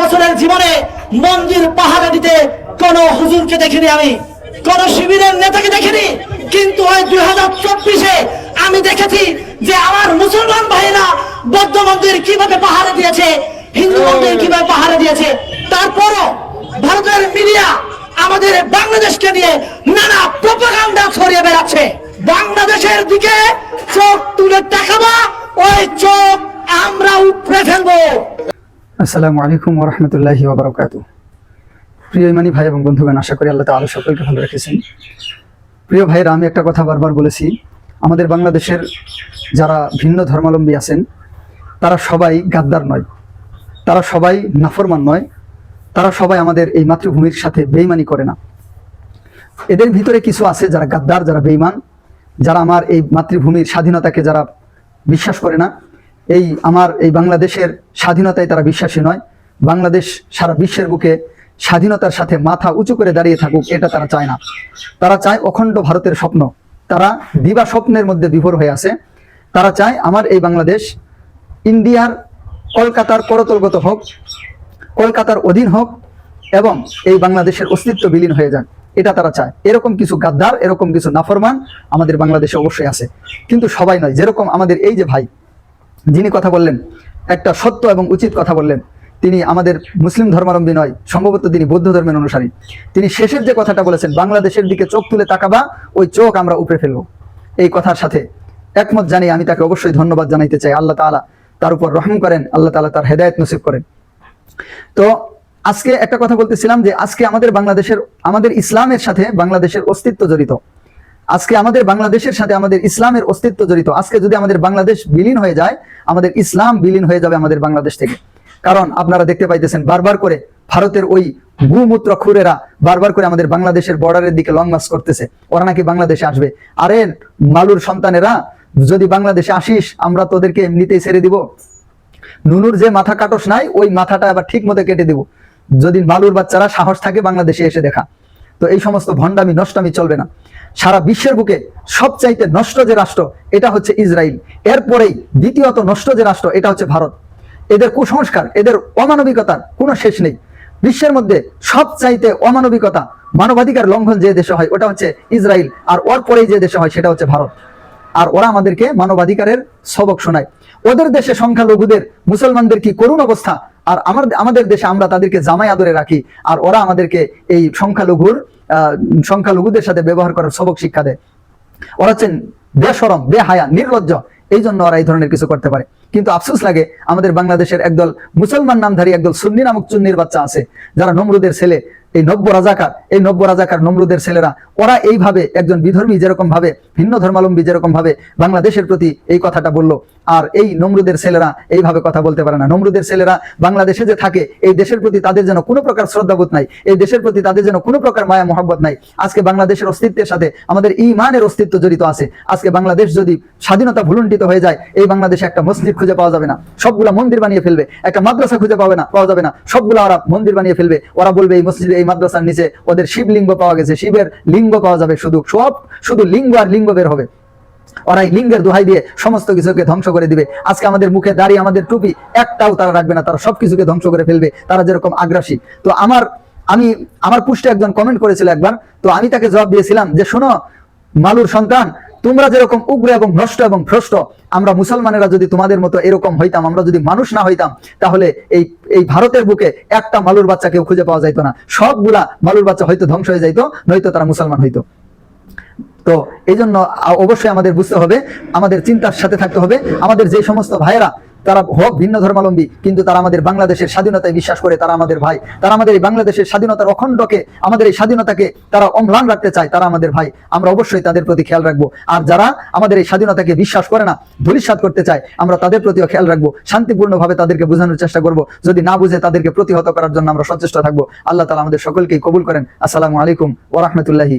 বছরের জীবনে মন্দির পাহারা দিতে কোন হুজুরকে দেখিনি আমি। কোন শিবিরের নেতাকে দেখিনি। কিন্তু ওই দুই হাজার চব্বিশে আমি দেখেছি যে আমার মুসলমান ভাইরা বৌদ্ধ মন্দির কীভাবে পাহারা দিয়েছে, হিন্দু মন্দির কীভাবে পাহারা দিয়েছে, তারপরও ভারতের মিডিয়া আমাদের বাংলাদেশকে নিয়ে নানা প্রপাগান্ডা ছড়িয়ে বেড়াচ্ছে। বাংলাদেশের দিকে চোখ তুলে তাকাবা, ওই চোখ আমরা উপড়ে ফেলব। আসসালামু আলাইকুম ওরহমতুল্লাহি ওবরাকাত প্রিয় ইমানি ভাই এবং বন্ধুগণ, আশা করি আল্লাহ তাআলা সকলকে ভালো রেখেছেন। প্রিয় ভাইরা আমি একটা কথা বারবার বলেছি। আমাদের বাংলাদেশের যারা ভিন্ন ধর্মাবলম্বী আছেন, তারা সবাই গাদ্দার নয়। তারা সবাই নাফরমান নয়। তারা সবাই আমাদের এই মাতৃভূমির সাথে বেইমানি করে না। এদের ভিতরে কিছু আছে যারা গাদ্দার, যারা বেইমান যারা আমার এই মাতৃভূমির স্বাধীনতাকে যারা বিশ্বাস করে না। এই আমার, এই বাংলাদেশের স্বাধীনতায় তারা বিশ্বাসী নয়। বাংলাদেশ সারা বিশ্বের বুকে স্বাধীনতার সাথে মাথা উঁচু করে দাঁড়িয়ে থাকুক, এটা তারা চায় না। তারা চায় অখণ্ড ভারতের স্বপ্ন। তারা দিবা স্বপ্নের মধ্যে বিভোর হয়ে আছে। তারা চায় আমার এই বাংলাদেশ ইন্ডিয়ার কলকাতার করতলগত হোক, কলকাতার অধীন হোক এবং এই বাংলাদেশের অস্তিত্ব বিলীন হয়ে যাক। এটা তারা চায়। এরকম কিছু গাদ্দার, এরকম কিছু নাফরমান আমাদের বাংলাদেশে অবশ্যই আছে। কিন্তু সবাই নয়, যেরকম আমাদের এই যে ভাই যিনি কথা বললেন, একটা সত্য এবং উচিত কথা বললেন, তিনি আমাদের মুসলিম ধর্মাবলম্বী নয়, সম্ভবত তিনি বৌদ্ধ ধর্মের অনুসারী। তিনি শেষের যে কথাটা বলেছেন, বাংলাদেশের দিকে চোখ তুলে তাকাবা, ওই চোখ আমরা উপরে ফেলব। এই কথার সাথে একমত জানিয়ে আমি তাকে অবশ্যই ধন্যবাদ জানাইতে চাই, আল্লাহ তাআলা তার উপর রহম করেন, আল্লাহ তাআলা তার হেদায়েত নসিব করেন। তো আজকে একটা কথা বলতেছিলাম যে, আজকে আমাদের বাংলাদেশের, আমাদের ইসলামের সাথে বাংলাদেশের অস্তিত্ব জড়িত। আজকে আমাদের বাংলাদেশের সাথে আমাদের ইসলামের অস্তিত্ব জড়িত। আজকে যদি আমাদের বাংলাদেশ বিলীন হয়ে যায় আমাদের ইসলাম বিলীন হয়ে যাবে আমাদের বাংলাদেশ থেকে। কারণ আপনারা দেখতে পাইতেছেন, বারবার করে ভারতের ওই গুমূত্র খুরেরা বারবার করে আমাদের বাংলাদেশের বর্ডারের দিকে লং মার্চ করতেছে। ওরা নাকি বাংলাদেশে আসবে। আরে, মালুর সন্তানেরা, যদি বাংলাদেশে আসিস, আমরা তোদেরকে এমনিতেই ছেড়ে দিব। নুনুর যে মাথা কাটস নাই, ওই মাথাটা আবার ঠিক মতো কেটে দিব। যদি বালুর বাচ্চারা সাহস থাকে বাংলাদেশে এসে দেখা। তো এই সমস্ত ভণ্ডামি, নষ্টামি চলবে না। সারা বিশ্বের বুকে সবচাইতে নষ্ট যে রাষ্ট্র, এটা হচ্ছে ইসরায়েল এরপরেই দ্বিতীয়ত নষ্ট যে রাষ্ট্র, এটা হচ্ছে ভারত। এদের কুসংস্কার, এদের অমানবিকতার কোনো শেষ নেই। বিশ্বের মধ্যে সবচাইতে অমানবিকতা, মানবাধিকার লঙ্ঘন যে দেশে হয়, ওটা হচ্ছে ইসরায়েল আর ওর পরেই যে দেশে হয়, সেটা হচ্ছে ভারত। আর ওরা আমাদেরকে মানবাধিকারের সবক শোনায়। ওদের দেশে সংখ্যালঘুদের, মুসলমানদের কি করুণ অবস্থা? আর আমার, আমাদের দেশে আমরা তাদেরকে জামাই আদরে রাখি। আর ওরা আমাদেরকে এই সংখ্যালঘুর সংখ্যালঘুদের সাথে ব্যবহার করার সবক শিক্ষা দেয়। ওরা হচ্ছেন বেসরম, বেহায়া, নির্লজ্জ। এই জন্য ওরা এই ধরনের কিছু করতে পারে। কিন্তু আফসোস লাগে, আমাদের বাংলাদেশের একদল মুসলমান নামধারী একদল সুন্নি নামক চুন্নির বাচ্চা আছে, যারা নমরুদের ছেলে, এই নব্য রাজাকার, এই নব্য রাজাকার নমরুদের ছেলেরা। ওরা এইভাবে একজন বিধর্মী যেরকম ভাবে ভিন্ন ধর্মাবলম্বী যেরকম ভাবে বাংলাদেশের প্রতি এই কথাটা বলল আর এই নমরুদের ছেলেরা এইভাবে কথা বলতে পারে না। নমরুদের ছেলেরা বাংলাদেশে যে থাকে, এই দেশের প্রতি তাদের যেন কোনো প্রকার শ্রদ্ধাবোধ নাই, এই দেশের প্রতি তাদের যেন কোনো প্রকার মায়া মহব্বত নাই। আজকে বাংলাদেশের অস্তিত্বের সাথে আমাদের ইমানের অস্তিত্ব জড়িত আছে। আজকে বাংলাদেশ যদি স্বাধীনতা ভুলুণ্ঠিত হয়ে যায়, এই বাংলাদেশে একটা মসজিদ খুঁজে পাওয়া যাবে না। সবগুলা মন্দির বানিয়ে ফেলবে, একটা মাদ্রাসা খুঁজে পাবে না পাওয়া যাবে না। সবগুলা ওরা মন্দির বানিয়ে ফেলবে। ওরা বলবে, এই মসজিদে, এই মাদ্রাসার নিচে ওদের শিবলিঙ্গ পাওয়া গেছে, শিবের লিঙ্গ পাওয়া যাবে শুধু। সব শুধু লিঙ্গ আর লিঙ্গ বের হবে। ওরা এই লিঙ্গের দোহাই দিয়ে সমস্ত কিছুকে ধ্বংস করে দিবে। আজকে আমাদের মুখে দাঁড়িয়ে আমাদের টুপি, একটাও তারা রাখবে না, তারা সবকিছুকে ধ্বংস করে ফেলবে, তারা যেরকম আগ্রাসী। তো আমার, আমি, আমার পুষ্টে একজন কমেন্ট করেছিল একবার, তো আমি তাকে জবাব দিয়েছিলাম যে, শোনো, মালুর সন্তান, তোমরা যেরকম উগ্র এবং নষ্ট এবং ভ্রষ্ট, আমরা মুসলমানেরা যদি তোমাদের মতো এরকম হইতাম, আমরা যদি মানুষ না হইতাম, তাহলে এই এই ভারতের বুকে একটা মালুর বাচ্চা কেউ খুঁজে পাওয়া যাইতো না। সবগুলা মালুর বাচ্চা হয়তো ধ্বংস হয়ে যাইতো, নয়তো তারা মুসলমান হইতো। তো এই জন্য অবশ্যই আমাদের বুঝতে হবে, আমাদের চিন্তার সাথে থাকতে হবে। আমাদের যে সমস্ত ভাইয়েরা, তারা হোক ভিন্ন ধর্মাবলম্বী, কিন্তু তারা আমাদের বাংলাদেশের স্বাধীনতায় বিশ্বাস করে তারা আমাদের ভাই। তারা আমাদের এই বাংলাদেশের স্বাধীনতার অখণ্ডকে, আমাদের এই স্বাধীনতাকে তারা অম্লান রাখতে চায়, তারা আমাদের ভাই। আমরা অবশ্যই তাদের প্রতি খেয়াল রাখব। আর যারা আমাদের এই স্বাধীনতাকে বিশ্বাস করে না, ধূলিসাৎ করতে চায়, আমরা তাদের প্রতিও খেয়াল রাখব। শান্তিপূর্ণভাবে তাদেরকে বোঝানোর চেষ্টা করব। যদি না বুঝে তাদেরকে প্রতিহত করার জন্য আমরা সচেষ্ট থাকব। আল্লাহ তালা আমাদের সকলকেই কবুল করেন। আসসালামু আলাইকুম ওরহমতুল্লাহি